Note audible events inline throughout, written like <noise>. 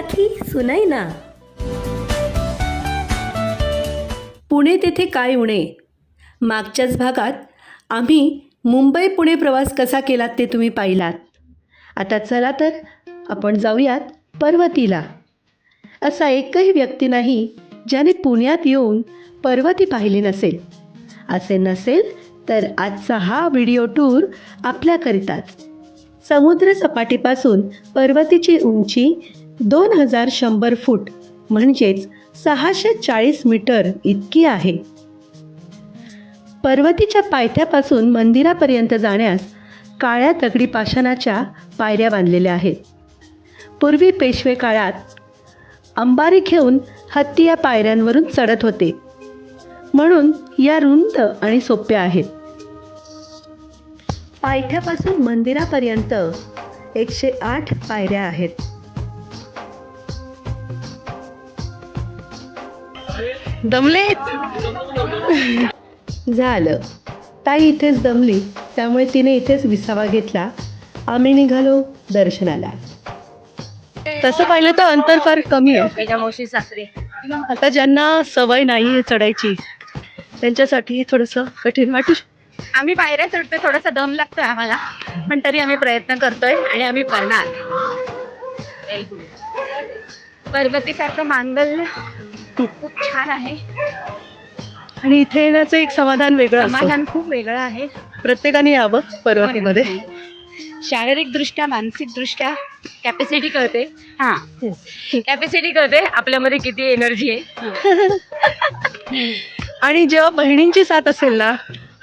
सुनाई सुनैना पुणे तेथे काय उणे? मागच्याच भागात आम्ही मुंबई पुणे प्रवास कसा केलात ते तुम्ही पाहिलात. आता चला तर आपण जाऊयात पर्वतीला. असा एकही व्यक्ती नाही ज्याने पुण्यात येऊन पर्वती पाहिली नसेल. असे नसेल तर आजचा हा व्हिडिओ टूर आपल्याकरिताच. समुद्र सपाटीपासून पर्वतीची उंची दोन हजार शंभर फूट म्हणजेच सहाशे चाळीस मीटर इतकी आहे. पर्वतीच्या पायथ्यापासून मंदिरापर्यंत जाण्यास काळ्या दगडी पाषाणाच्या पायऱ्या बांधलेल्या आहेत. पूर्वी पेशवे काळात अंबारी घेऊन हत्ती या पायऱ्यांवरून चढत होते. म्हणून या रुंद आणि सोप्या आहेत. पायथ्यापासून मंदिरापर्यंत एकशे आठ पायऱ्या आहेत. दमलेत. झालं. ताई इथेच दमली त्यामुळे तिने इथेच विसावा घेतला. आम्ही निघालो दर्शनाला. तसं पाहिलं तर अंतर फार कमी आहे. सासरे. आता ज्यांना सवय नाही आहे चढायची त्यांच्यासाठी थोडंसं कठीण वाटू आम्ही पायऱ्या चढतोय थोडासा दम लागतोय आम्हाला. पण तरी आम्ही प्रयत्न करतोय आणि आम्ही करणार पर्वतीसारखं मांगल्य. खूप छान आहे. आणि इथे येण्याचं एक समाधान वेगळं असतं. समाधान खूप वेगळं आहे. प्रत्येकाने यावं पर्वतीमध्ये. शारीरिक दृष्ट्या मानसिक दृष्ट्या कॅपॅसिटी कळते. हा. कॅपॅसिटी कळते. आपल्यामध्ये किती एनर्जी आहे. <laughs> आणि जेव्हा बहिणींची साथ असेल ना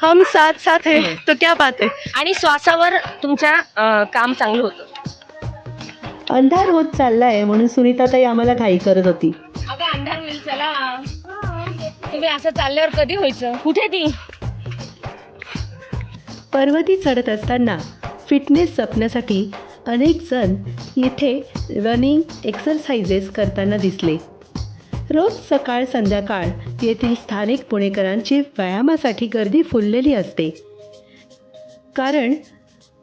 हम साथ साथ है तो क्या बात है. आणि श्वासावर तुमच्या अं, काम चांगलं होतं. अंधार होत चाललाय म्हणून सुनीताताई आम्हाला घाई करत होती. अगं चला. तुम्ही असं चालल्यावर कधी व्हायचं? कुठे ती? पर्वती चढत असताना फिटनेस जपण्यासाठी अनेक जण इथे रनिंग एक्सरसाइजेस करताना दिसले. रोज सकाळ संध्याकाळ येथील स्थानिक पुणेकरांची व्यायामासाठी गर्दी फुललेली असते. कारण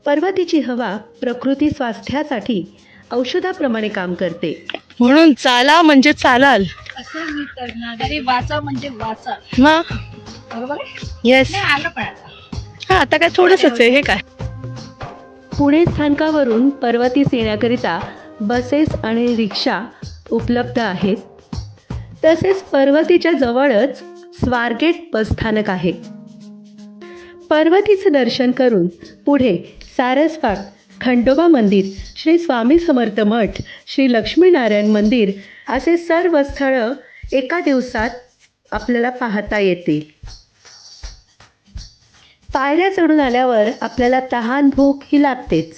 पर्वतीची हवा प्रकृती स्वास्थ्यासाठी औषधाप्रमाणे काम करते. म्हणून चाला म्हणजे चालाल. असं मी करणार. अरे वाचा म्हणजे वाचा. मग बरोबर येस आलं पण आता. हा आता काय थोडंसंच आहे हे काय? पुणे स्थानकावरून पर्वतीस येण्याकरिता बसेस आणि रिक्षा उपलब्ध आहेत. तसेच पर्वतीच्या जवळच स्वारगेट बसस्थानक आहे. पर्वतीचं दर्शन करून पुढे सारसबाग खंडोबा मंदिर श्री स्वामी समर्थ मठ श्री लक्ष्मीनारायण मंदिर असे सर्व स्थळं एका दिवसात आपल्याला पाहता येतील. पायऱ्या चढून आल्यावर आपल्याला तहान भूक ही लागतेच.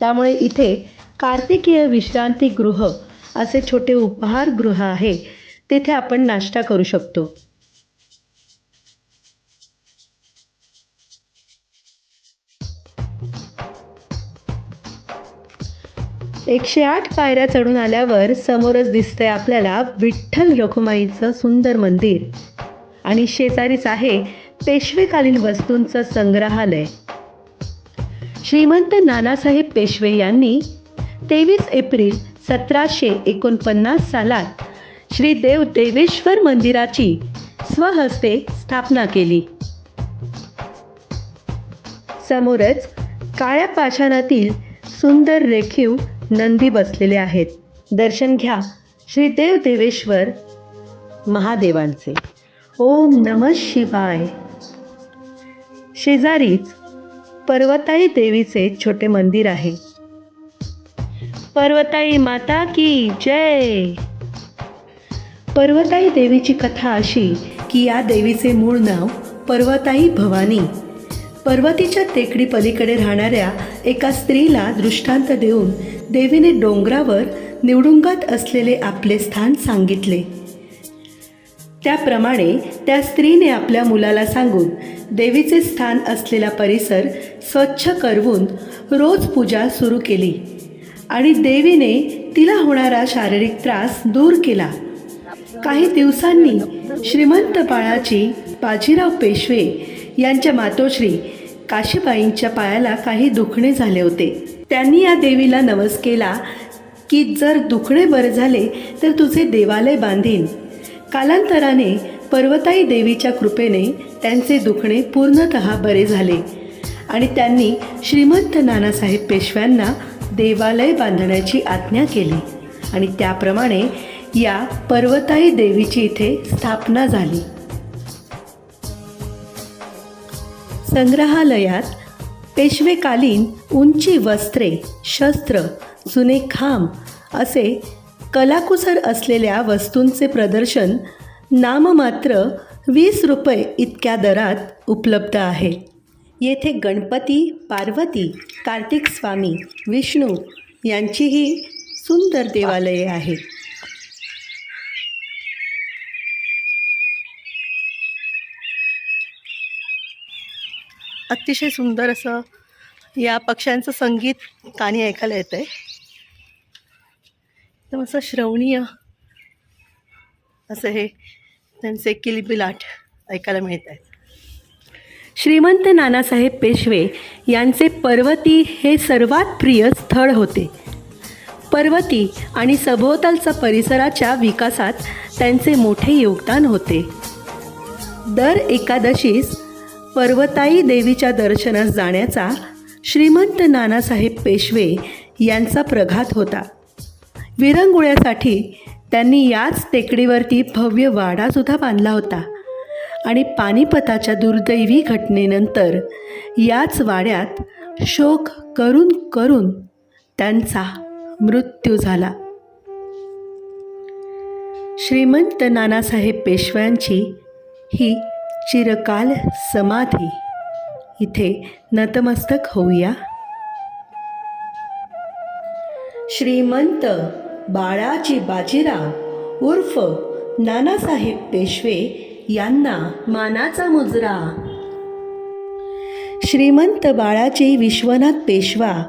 त्यामुळे इथे कार्तिकीय विश्रांतीगृह असे छोटे उपहारगृह आहे. तिथे आपण नाश्ता करू शकतो. एकशे आठ पायऱ्या चढून आल्यावर समोरच दिसतंय आपल्याला विठ्ठल रखुमाईचं सुंदर मंदिर. आणि शेजारीच आहे पेशवेकालीन वस्तूंचं संग्रहालय. श्रीमंत नानासाहेब पेशवे यांनी तेवीस एप्रिल सतराशे एकोणपन्नास सालात श्री देव देवेश्वर मंदिराची स्वहस्ते स्थापना केली. समोरच काळ्या पाषाणातील सुंदर रेखीव नंदी बसलेले आहेत. दर्शन घ्या. श्रीदेव देवेश्वर महादेवांचे. ओम नम शिवाय. शेजारीच पर्वताई देवीचे छोटे मंदिर आहे. पर्वताई माता की जय. पर्वताई देवीची कथा अशी की या देवीचे मूळ नाव पर्वताई भवानी पर्वतीच्या टेकडी पलीकडे राहणाऱ्या एका स्त्रीला दृष्टांत देऊन देवीने डोंगरावर निवडुंगात असलेले आपले स्थान सांगितले. त्याप्रमाणे त्या स्त्रीने आपल्या मुलाला सांगून देवीचे स्थान असलेला परिसर स्वच्छ करवून रोज पूजा सुरू केली आणि देवीने तिला होणारा शारीरिक त्रास दूर केला. काही दिवसांनी श्रीमंत बाळाची बाजीराव पेशवे यांच्या मातोश्री काशीबाईंच्या पायाला काही दुखणे झाले होते. त्यांनी या देवीला नवस केला की जर दुखणे बरे झाले तर तुझे देवालय बांधीन. कालांतराने पर्वताई देवीच्या कृपेने त्यांचे दुखणे पूर्णत बरे झाले आणि त्यांनी श्रीमंत नानासाहेब पेशव्यांना देवालय बांधण्याची आज्ञा केली आणि त्याप्रमाणे या पर्वताई देवीची इथे स्थापना झाली. संग्रहालयात पेशवेकालीन उंची वस्त्रे शस्त्र जुने खांब असे कलाकुसर असलेल्या वस्तूंचे प्रदर्शन नाममात्र वीस रुपये इतक्या दरात उपलब्ध आहे. येथे गणपती पार्वती कार्तिक स्वामी विष्णू यांचीही सुंदर देवालये आहेत. अतिशय सुंदर असं या पक्ष्यांचं संगीत कानी ऐकायला येतं आहे एकदम असं श्रवणीय असं हे त्यांचे किलबिलाट ऐकायला मिळत आहेत श्रीमंत नानासाहेब पेशवे यांचे पर्वती हे सर्वात प्रिय स्थळ होते. पर्वती आणि सभोवतालचा परिसराच्या विकासात त्यांचे मोठे योगदान होते. दर एकादशीस पर्वताई देवीच्या दर्शनास जाण्याचा श्रीमंत नानासाहेब पेशवे यांचा प्रघात होता. विरंगुळ्यासाठी त्यांनी याच टेकडीवरती भव्य वाडासुद्धा बांधला होता आणि पानिपताच्या दुर्दैवी घटनेनंतर याच वाड्यात शोक करून करून त्यांचा मृत्यू झाला. श्रीमंत नानासाहेब पेशव्यांची ही चिरकाल समाधी. इथे नतमस्तक होऊया. श्रीमंत बाळाजी बाजीराव उर्फ नानासाहेब पेशवे यांना मानाचा मुजरा. श्रीमंत बाळाजी विश्वनाथ पेशवा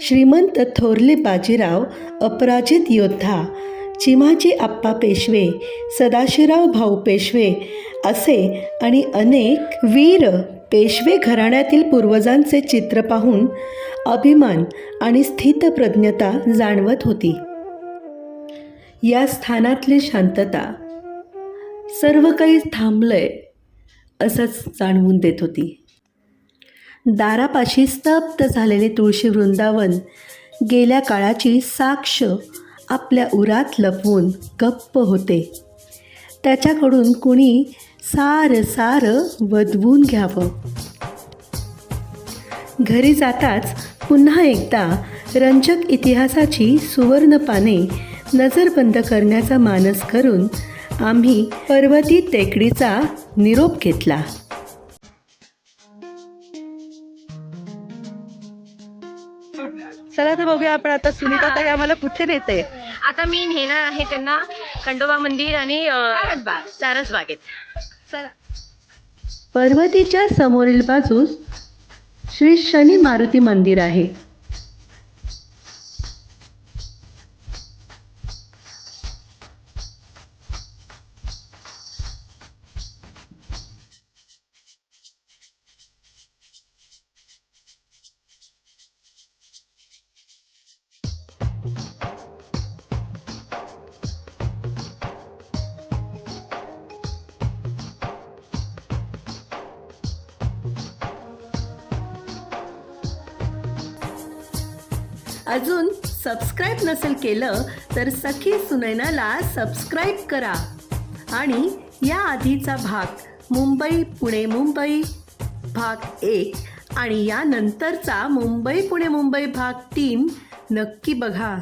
श्रीमंत थोरले बाजीराव अपराजित योद्धा चिमाजी आप्पा पेशवे सदाशिवराव भाऊ पेशवे असे आणि अनेक वीर पेशवे घराण्यातील पूर्वजांचे चित्र पाहून अभिमान आणि स्थितप्रज्ञता जाणवत होती. या स्थानातली शांतता सर्व काही थांबलंय असंच जाणवून देत होती. दारापाशी स्तब्ध झालेले तुळशी वृंदावन गेल्या काळाची साक्ष आपल्या उरात लपवून गप्प होते. त्याच्याकडून कुणी सार सार वधवून घ्यावं. घरी जाताच पुन्हा एकदा रंजक इतिहासाची सुवर्णपाने नजरबंद करण्याचा मानस करून आम्ही पर्वती टेकडीचा निरोप घेतला. चला तर बघूया आपण आता सुनीता ताई आम्हाला कुठे नेते? आता मी नेणार आहे त्यांना खंडोबा मंदिर आणि अं, सारसबागेत चला. पर्वतीच्या समोरील बाजूस श्री शनी मारुती मंदिर आहे. अजून सबस्क्राईब नसेल केलं तर सखी सुनैनाला सबस्क्राईब करा. आणि या आधीचा भाग मुंबई पुणे मुंबई भाग एक आणि यानंतरचा मुंबई पुणे मुंबई भाग तीन नक्की बघा.